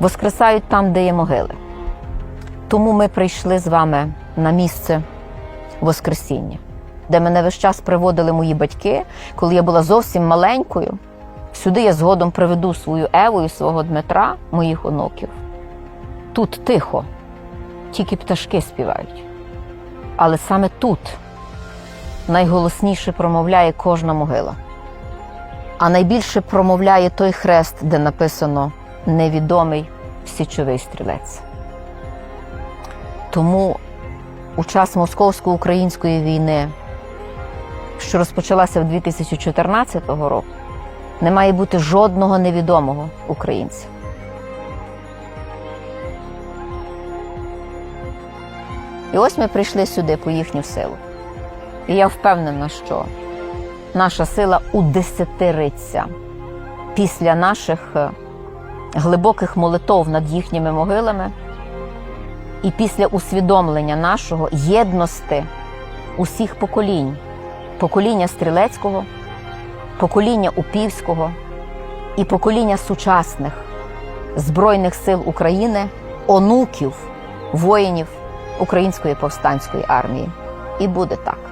воскресають там, де є могили. Тому ми прийшли з вами на місце Воскресіння, де мене весь час приводили мої батьки, коли я була зовсім маленькою. Сюди я згодом приведу свою Еву і свого Дмитра, моїх онуків. Тут тихо, тільки пташки співають. Але саме тут найголосніше промовляє кожна могила. А найбільше промовляє той хрест, де написано невідомий січовий стрілець. Тому у час московсько-української війни, що розпочалася в 2014 року, не має бути жодного невідомого українця. І ось ми прийшли сюди по їхню силу. І я впевнена, що наша сила удесятериться після наших е, глибоких молитов над їхніми могилами і після усвідомлення нашого єдності усіх поколінь, покоління стрілецького, покоління упівського і покоління сучасних Збройних сил України, онуків, воїнів Української повстанської армії. І буде так.